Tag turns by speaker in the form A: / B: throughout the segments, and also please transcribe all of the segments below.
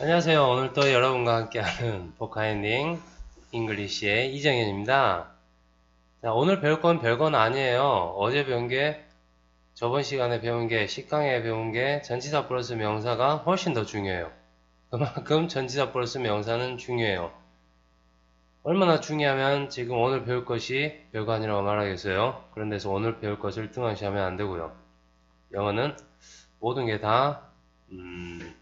A: 안녕하세요. 오늘도 여러분과 함께하는 보카엔딩 잉글리시의 이정현입니다. 자, 오늘 배울 건 별건 아니에요. 어제 배운 게 저번 시간에 배운 게 식강에 배운 게 전치사 플러스 명사가 훨씬 더 중요해요. 그만큼 전치사 플러스 명사는 중요해요. 얼마나 중요하면 지금 오늘 배울 것이 별거 아니라고 말하겠어요. 그런 데서 오늘 배울 것을 등한시하면 안 되고요. 영어는 모든 게 다 음,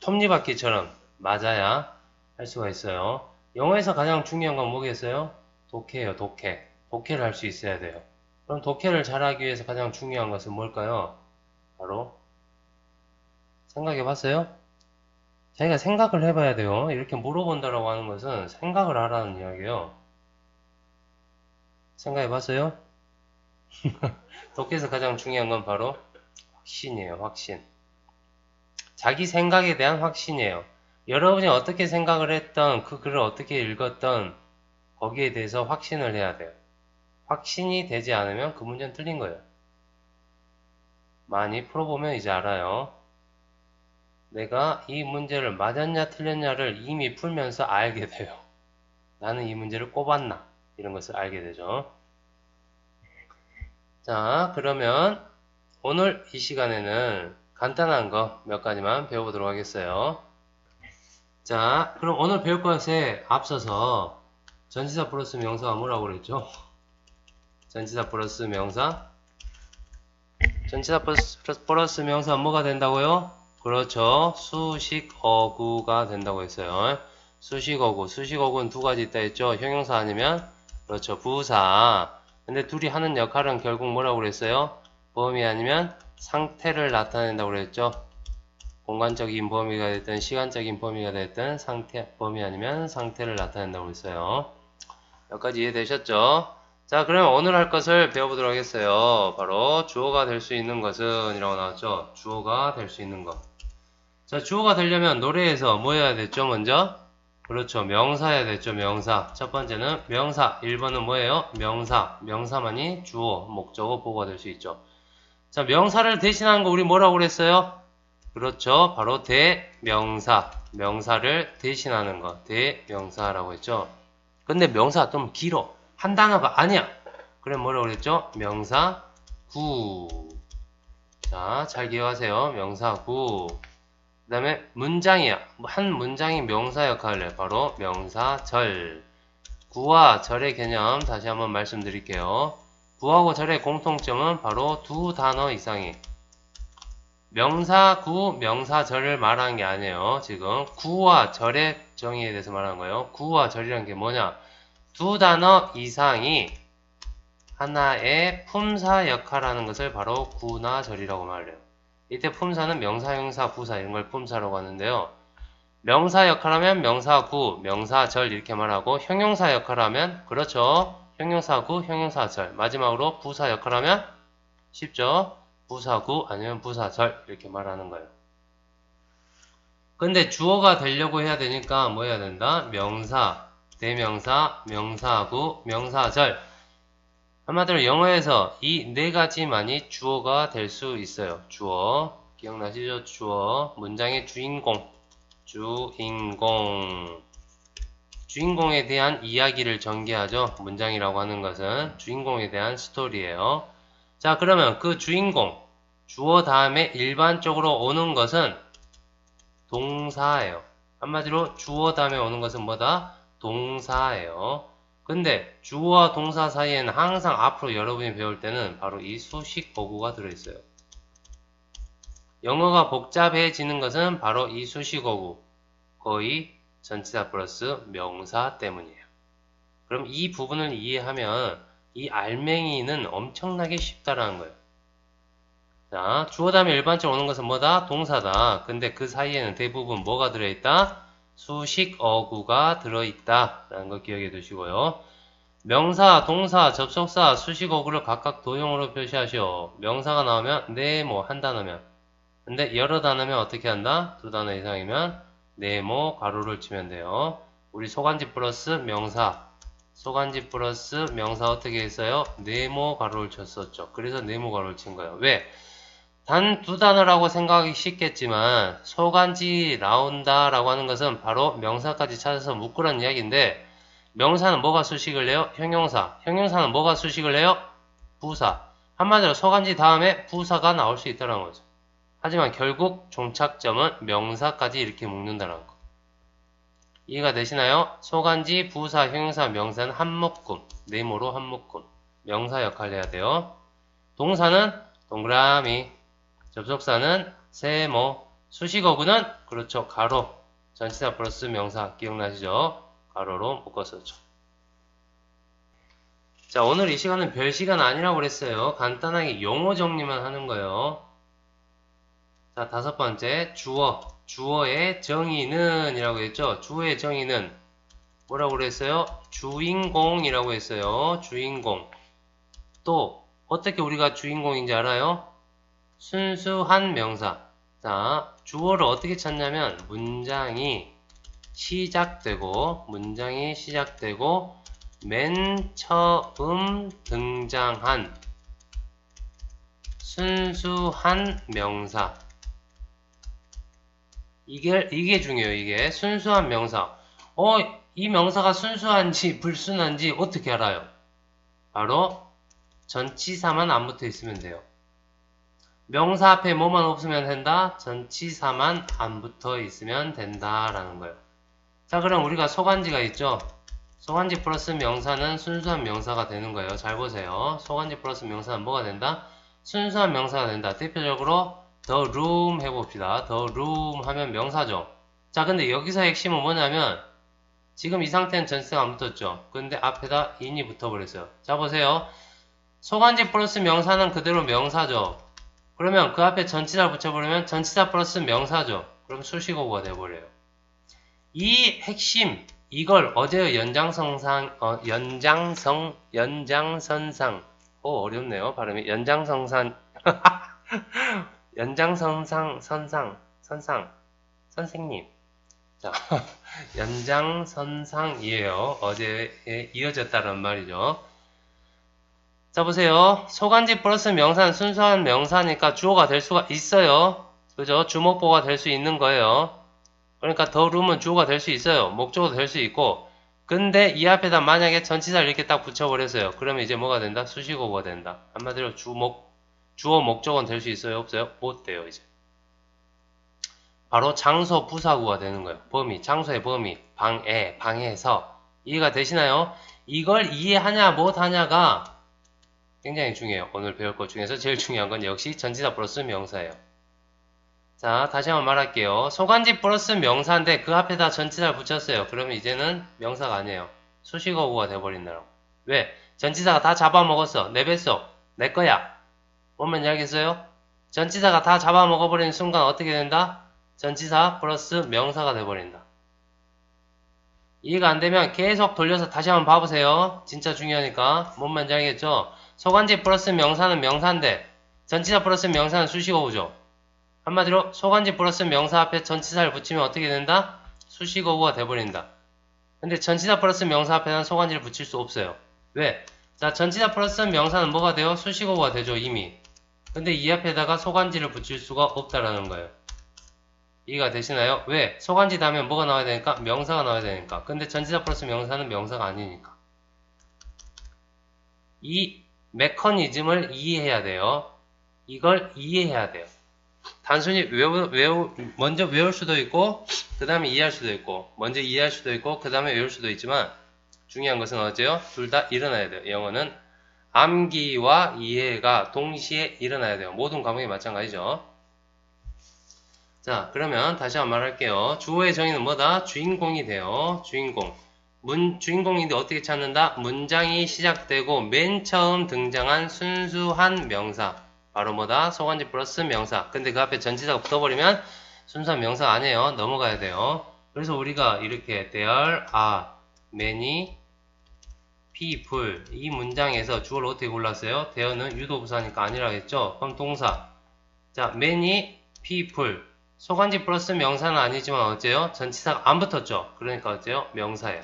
A: 톱니바퀴처럼 맞아야 할 수가 있어요. 영어에서 가장 중요한 건 뭐겠어요? 독해예요, 독해. 독해를 할 수 있어야 돼요. 그럼 독해를 잘하기 위해서 가장 중요한 것은 뭘까요? 바로 생각해 봤어요? 자기가 생각을 해봐야 돼요. 이렇게 물어본다라고 하는 것은 생각을 하라는 이야기예요. 생각해 봤어요? 독해에서 가장 중요한 건 바로 확신이에요, 확신. 자기 생각에 대한 확신이에요. 여러분이 어떻게 생각을 했던, 그 글을 어떻게 읽었던, 거기에 대해서 확신을 해야 돼요. 확신이 되지 않으면 그 문제는 틀린 거예요. 많이 풀어보면 이제 알아요. 내가 이 문제를 맞았냐 틀렸냐를 이미 풀면서 알게 돼요. 나는 이 문제를 꼽았나 이런 것을 알게 되죠. 자 그러면 오늘 이 시간에는 간단한 거 몇 가지만 배워보도록 하겠어요. 자 그럼 오늘 배울 것에 앞서서 전치사 플러스 명사가 뭐라고 그랬죠? 전치사 플러스 명사 전치사 플러스, 플러스 명사 뭐가 된다고요? 그렇죠. 수식어구가 된다고 했어요. 수식어구. 수식어구는 두 가지 있다 했죠. 형용사 아니면 그렇죠. 부사. 근데 둘이 하는 역할은 결국 뭐라고 그랬어요? 범위 아니면 상태를 나타낸다고 그랬죠. 공간적인 범위가 됐든 시간적인 범위가 됐든 상태 범위 아니면 상태를 나타낸다고 그랬어요. 여기까지 이해되셨죠? 자, 그러면 오늘 할 것을 배워보도록 하겠어요. 바로 주어가 될 수 있는 것은 이라고 나왔죠. 주어가 될 수 있는 것. 자, 주어가 되려면 노래에서 뭐 해야 됐죠, 먼저? 그렇죠. 명사해야 됐죠, 명사. 첫 번째는 명사. 1번은 뭐예요? 명사. 명사만이 주어, 목적어, 보고가 될 수 있죠. 자, 명사를 대신하는 거 우리 뭐라고 그랬어요? 그렇죠. 바로 대명사. 명사를 대신하는 거. 대명사라고 했죠. 근데 명사 좀 길어. 한 단어가 아니야. 그래 뭐라고 그랬죠? 명사 구. 자, 잘 기억하세요. 명사 구. 그 다음에 문장이야. 한 문장이 명사 역할을 해. 바로 명사절. 구와 절의 개념 다시 한번 말씀드릴게요. 구하고 절의 공통점은 바로 두 단어 이상이. 명사 구, 명사 절을 말하는 게 아니에요. 지금 구와 절의 정의에 대해서 말하는 거예요. 구와 절이라는 게 뭐냐? 두 단어 이상이 하나의 품사 역할하는 것을 바로 구나 절이라고 말해요. 이때 품사는 명사, 형사, 부사 이런 걸 품사라고 하는데요. 명사 역할하면 명사 구, 명사 절 이렇게 말하고 형용사 역할하면 그렇죠. 형용사구, 형용사절 마지막으로 부사 역할 하면 쉽죠. 부사구 아니면 부사절 이렇게 말하는 거예요. 근데 주어가 되려고 해야 되니까 뭐 해야 된다? 명사, 대명사, 명사구, 명사절 한마디로 영어에서 이 네 가지만이 주어가 될 수 있어요. 주어. 기억나시죠? 주어. 문장의 주인공. 주인공. 주인공에 대한 이야기를 전개하죠. 문장이라고 하는 것은 주인공에 대한 스토리예요. 자, 그러면 그 주인공, 주어 다음에 일반적으로 오는 것은 동사예요. 한마디로 주어 다음에 오는 것은 뭐다? 동사예요. 근데 주어와 동사 사이에는 항상 앞으로 여러분이 배울 때는 바로 이 수식 어구가 들어있어요. 영어가 복잡해지는 것은 바로 이 수식 어구, 거의 전치사 플러스 명사 때문이에요. 그럼 이 부분을 이해하면 이 알맹이는 엄청나게 쉽다라는 거예요. 자, 주어 다음에 일반적으로 오는 것은 뭐다? 동사다. 근데 그 사이에는 대부분 뭐가 들어있다? 수식 어구가 들어있다 라는 걸 기억해 두시고요. 명사, 동사, 접속사, 수식 어구를 각각 도형으로 표시하시오. 명사가 나오면 네모 한 단어면 근데 여러 단어면 어떻게 한다? 두 단어 이상이면 네모 가로를 치면 돼요. 우리 소간지 플러스 명사 소간지 플러스 명사 어떻게 했어요? 네모 가로를 쳤었죠. 그래서 네모 가로를 친 거예요. 왜? 단 두 단어라고 생각하기 쉽겠지만 소간지 나온다 라고 하는 것은 바로 명사까지 찾아서 묶으라는 이야기인데 명사는 뭐가 수식을 해요? 형용사. 형용사는 뭐가 수식을 해요? 부사. 한마디로 소간지 다음에 부사가 나올 수 있다는 거죠. 하지만 결국 종착점은 명사까지 이렇게 묶는다는 거. 이해가 되시나요? 소간지, 부사, 형용사, 명사는 한 묶음. 네모로 한 묶음. 명사 역할을 해야 돼요. 동사는 동그라미. 접속사는 세모. 수식어구는 그렇죠. 가로. 전치사 플러스 명사 기억나시죠? 가로로 묶었었죠. 자, 오늘 이 시간은 별 시간 아니라고 그랬어요. 간단하게 용어 정리만 하는 거예요. 자, 다섯 번째, 주어. 주어의 정의는 이라고 했죠. 주어의 정의는 뭐라고 그랬어요? 주인공이라고 했어요. 주인공. 또, 어떻게 우리가 주인공인지 알아요? 순수한 명사. 자, 주어를 어떻게 찾냐면, 문장이 시작되고, 문장이 시작되고, 맨 처음 등장한 순수한 명사. 이게, 이게 중요해요, 이게. 순수한 명사. 어, 이 명사가 순수한지 불순한지 어떻게 알아요? 바로 전치사만 안 붙어 있으면 돼요. 명사 앞에 뭐만 없으면 된다? 전치사만 안 붙어 있으면 된다라는 거예요. 자, 그럼 우리가 소간지가 있죠? 소간지 플러스 명사는 순수한 명사가 되는 거예요. 잘 보세요. 소간지 플러스 명사는 뭐가 된다? 순수한 명사가 된다. 대표적으로 the room 해봅시다. the room 하면 명사죠. 자, 근데 여기서 핵심은 뭐냐면 지금 이 상태는 전치사가 안 붙었죠. 근데 앞에다 in이 붙어버렸어요. 자, 보세요. 소간지 플러스 명사는 그대로 명사죠. 그러면 그 앞에 전치사 붙여버리면 전치사 플러스 명사죠. 그럼 수식어구가 돼버려요. 이 핵심, 이걸 어제 연장성상, 어, 연장성, 연장선상, 오, 어렵네요. 발음이. 연장성산, 연장선상, 선상, 선상, 선생님. 자, 연장선상이에요. 어제에 이어졌다는 말이죠. 자, 보세요. 소간지 플러스 명사는 순수한 명사니까 주어가 될 수가 있어요. 그죠? 주목보가 될 수 있는 거예요. 그러니까 더 룸은 주어가 될 수 있어요. 목적어도 될 수 있고. 근데 이 앞에다 만약에 전치사를 이렇게 딱 붙여버렸어요. 그러면 이제 뭐가 된다? 수식어가 된다. 한마디로 주목, 주어 목적어는 될수 있어요? 없어요? 못 돼요, 이제. 바로 장소 부사구가 되는 거예요. 범위, 장소의 범위, 방해, 방해해서. 이해가 되시나요? 이걸 이해하냐, 못하냐가 굉장히 중요해요. 오늘 배울 것 중에서 제일 중요한 건 역시 전치사 플러스 명사예요. 자, 다시 한번 말할게요. 소간지 플러스 명사인데 그 앞에다 전치사를 붙였어요. 그러면 이제는 명사가 아니에요. 수식어구가 돼버린다고. 왜? 전치사가 다 잡아먹었어. 내 뱃속. 내 거야. 뭔 이야기했어요? 전치사가 다 잡아먹어버리는 순간 어떻게 된다? 전치사 플러스 명사가 돼버린다. 이해가 안 되면 계속 돌려서 다시 한번 봐보세요. 진짜 중요하니까. 뭔 말인지 알겠죠? 소간지 플러스 명사는 명사인데 전치사 플러스 명사는 수식어구죠. 한마디로 소간지 플러스 명사 앞에 전치사를 붙이면 어떻게 된다? 수식어구가 돼버린다. 근데 전치사 플러스 명사 앞에는 소간지를 붙일 수 없어요. 왜? 자, 전치사 플러스 명사는 뭐가 돼요? 수식어구가 되죠, 이미. 근데 이 앞에다가 소간지를 붙일 수가 없다라는 거예요. 이해가 되시나요? 왜? 소간지 다음에 뭐가 나와야 되니까? 명사가 나와야 되니까. 근데 전치사 플러스 명사는 명사가 아니니까. 이 메커니즘을 이해해야 돼요. 이걸 이해해야 돼요. 단순히 외우, 외우, 먼저 외울 수도 있고, 그 다음에 이해할 수도 있고, 먼저 이해할 수도 있고, 그 다음에 외울 수도 있지만, 중요한 것은 어째요? 둘 다 일어나야 돼요. 영어는 암기와 이해가 동시에 일어나야 돼요. 모든 과목이 마찬가지죠. 자, 그러면 다시 한번 말할게요. 주어의 정의는 뭐다? 주인공이 돼요. 주인공. 문, 주인공인데 어떻게 찾는다? 문장이 시작되고 맨 처음 등장한 순수한 명사. 바로 뭐다? 소관지 플러스 명사. 근데 그 앞에 전치사가 붙어버리면 순수한 명사가 아니에요. 넘어가야 돼요. 그래서 우리가 이렇게 there are many people 이 문장에서 주어를 어떻게 골랐어요? there는 유도부사니까 아니라 했죠? 그럼 동사. 자, many people 소관지 플러스 명사는 아니지만 어째요? 전치사가 안 붙었죠? 그러니까 어째요? 명사예요.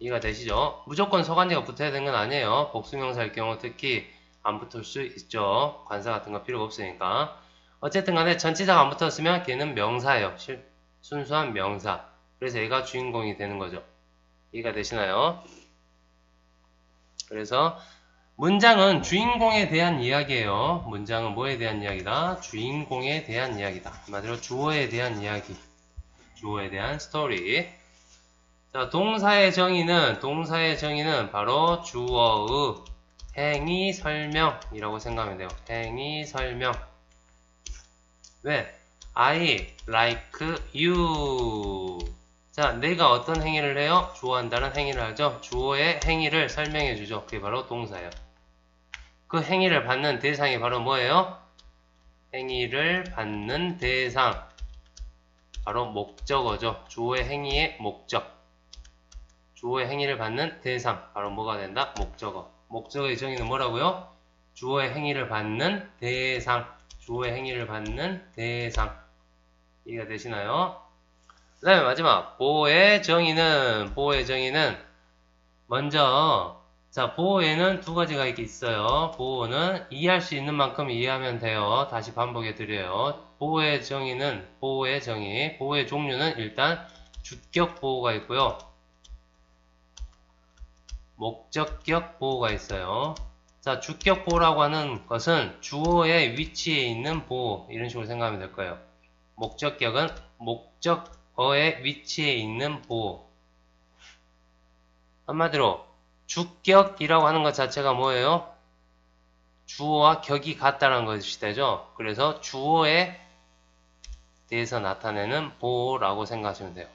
A: 이해가 되시죠? 무조건 소관지가 붙어야 되는 건 아니에요. 복수명사일 경우 특히 안 붙을 수 있죠. 관사 같은 거 필요가 없으니까. 어쨌든 간에 전치사가 안 붙었으면 걔는 명사예요. 실- 순수한 명사. 그래서 얘가 주인공이 되는 거죠. 이해가 되시나요? 그래서 문장은 주인공에 대한 이야기예요. 문장은 뭐에 대한 이야기다? 주인공에 대한 이야기다. 한마디로 주어에 대한 이야기. 주어에 대한 스토리. 자, 동사의 정의는 동사의 정의는 바로 주어의 행위 설명이라고 생각하면 돼요. 행위 설명. 왜? I like you. 자, 내가 어떤 행위를 해요? 좋아한다는 행위를 하죠. 주어의 행위를 설명해 주죠. 그게 바로 동사예요. 그 행위를 받는 대상이 바로 뭐예요? 행위를 받는 대상. 바로 목적어죠. 주어의 행위의 목적. 주어의 행위를 받는 대상. 바로 뭐가 된다? 목적어. 목적어의 정의는 뭐라고요? 주어의 행위를 받는 대상. 주어의 행위를 받는 대상. 이해가 되시나요? 그 다음에 마지막 보호의 정의는 보호의 정의는 먼저 자 보호에는 두 가지가 있어요. 보호는 이해할 수 있는 만큼 이해하면 돼요. 다시 반복해 드려요. 보호의 정의는 보호의 정의 보호의 종류는 일단 주격 보호가 있고요. 목적격 보호가 있어요. 자, 주격 보호라고 하는 것은 주어의 위치에 있는 보호 이런 식으로 생각하면 될 거예요. 목적격은 목적 어의 위치에 있는 보호. 한마디로 주격이라고 하는 것 자체가 뭐예요? 주어와 격이 같다는 것이 되죠. 그래서 주어에 대해서 나타내는 보호라고 생각하시면 돼요.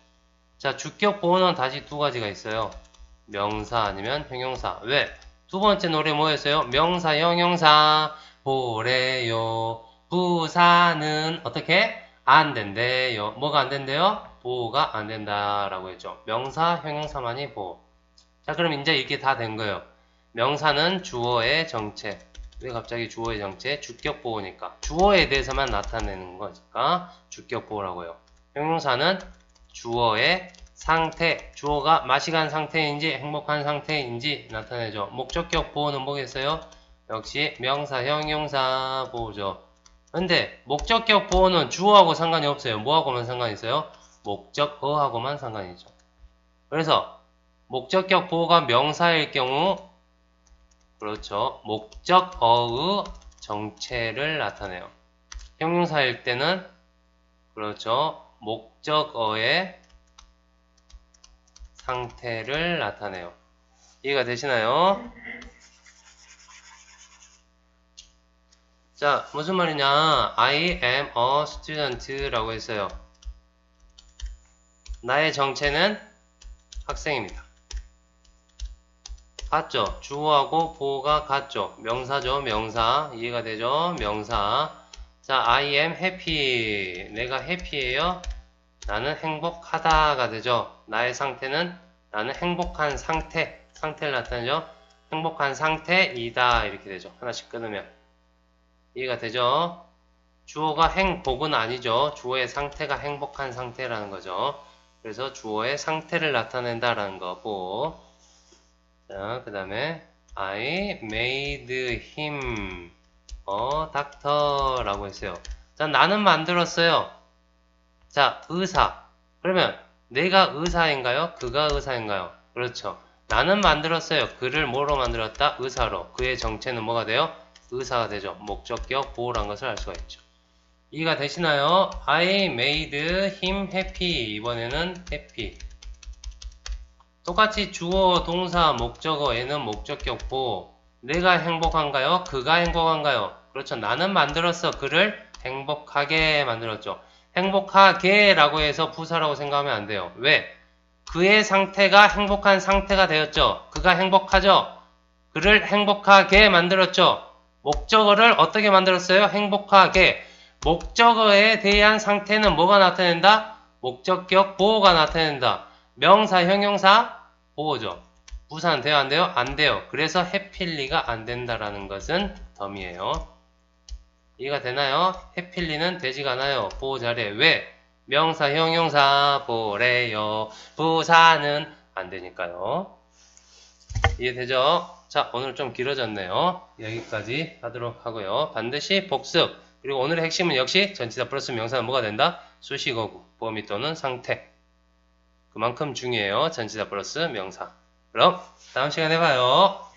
A: 자, 주격 보호는 다시 두 가지가 있어요. 명사 아니면 형용사. 왜? 두 번째 노래 뭐였어요? 명사, 형용사, 보래요. 부사는 어떻게? 안 된대요. 뭐가 안 된대요? 보호가 안 된다라고 했죠. 명사, 형용사만이 보호. 자, 그럼 이제 이게 다 된 거예요. 명사는 주어의 정체. 왜 갑자기 주어의 정체? 주격 보호니까. 주어에 대해서만 나타내는 거니까 주격 보호라고 해요. 형용사는 주어의 상태, 주어가 마시간 상태인지 행복한 상태인지 나타내죠. 목적격 보호는 뭐겠어요? 역시 명사, 형용사 보호죠. 근데 목적격 보호는 주어하고 상관이 없어요. 뭐하고만 상관이 있어요? 목적어하고만 상관이 있죠. 그래서 목적격 보호가 명사일 경우 그렇죠. 목적어의 정체를 나타내요. 형용사일 때는 그렇죠. 목적어의 상태를 나타내요. 이해가 되시나요? 자, 무슨 말이냐? I am a student 라고 했어요. 나의 정체는 학생입니다. 같죠? 주어하고 보호가 같죠? 명사죠, 명사. 이해가 되죠? 명사. 자, I am happy. 내가 해피해요. 나는 행복하다가 되죠. 나의 상태는 나는 행복한 상태, 상태를 나타내죠. 행복한 상태이다 이렇게 되죠. 하나씩 끊으면 이해가 되죠. 주어가 행복은 아니죠. 주어의 상태가 행복한 상태라는 거죠. 그래서 주어의 상태를 나타낸다라는 거고 자, 그 다음에 I made him a doctor 라고 했어요. 자, 나는 만들었어요. 자, 의사. 그러면 내가 의사인가요? 그가 의사인가요? 그렇죠. 나는 만들었어요. 그를 뭐로 만들었다? 의사로. 그의 정체는 뭐가 돼요? 의사가 되죠. 목적격 보호란 것을 알 수가 있죠. 이해가 되시나요? I made him happy. 이번에는 happy. 똑같이 주어, 동사, 목적어 에는 목적격 보호. 내가 행복한가요? 그가 행복한가요? 그렇죠. 나는 만들었어. 그를 행복하게 만들었죠. 행복하게 라고 해서 부사라고 생각하면 안 돼요. 왜? 그의 상태가 행복한 상태가 되었죠. 그가 행복하죠. 그를 행복하게 만들었죠. 목적어를 어떻게 만들었어요? 행복하게. 목적어에 대한 상태는 뭐가 나타낸다? 목적격 보호가 나타낸다. 명사, 형용사, 보호죠. 부사는 돼요? 안 돼요? 안 돼요. 그래서 해필리가 안 된다라는 것은 덤이에요. 이해가 되나요? 해필리는 되지가 않아요. 보호 자리에. 왜? 명사, 형용사, 보래요. 부사는 안 되니까요. 이해되죠? 자, 오늘 좀 길어졌네요. 여기까지 하도록 하고요. 반드시 복습. 그리고 오늘의 핵심은 역시 전치사 플러스 명사는 뭐가 된다? 수식어구, 범위 또는 상태. 그만큼 중요해요. 전치사 플러스 명사. 그럼 다음 시간에 봐요.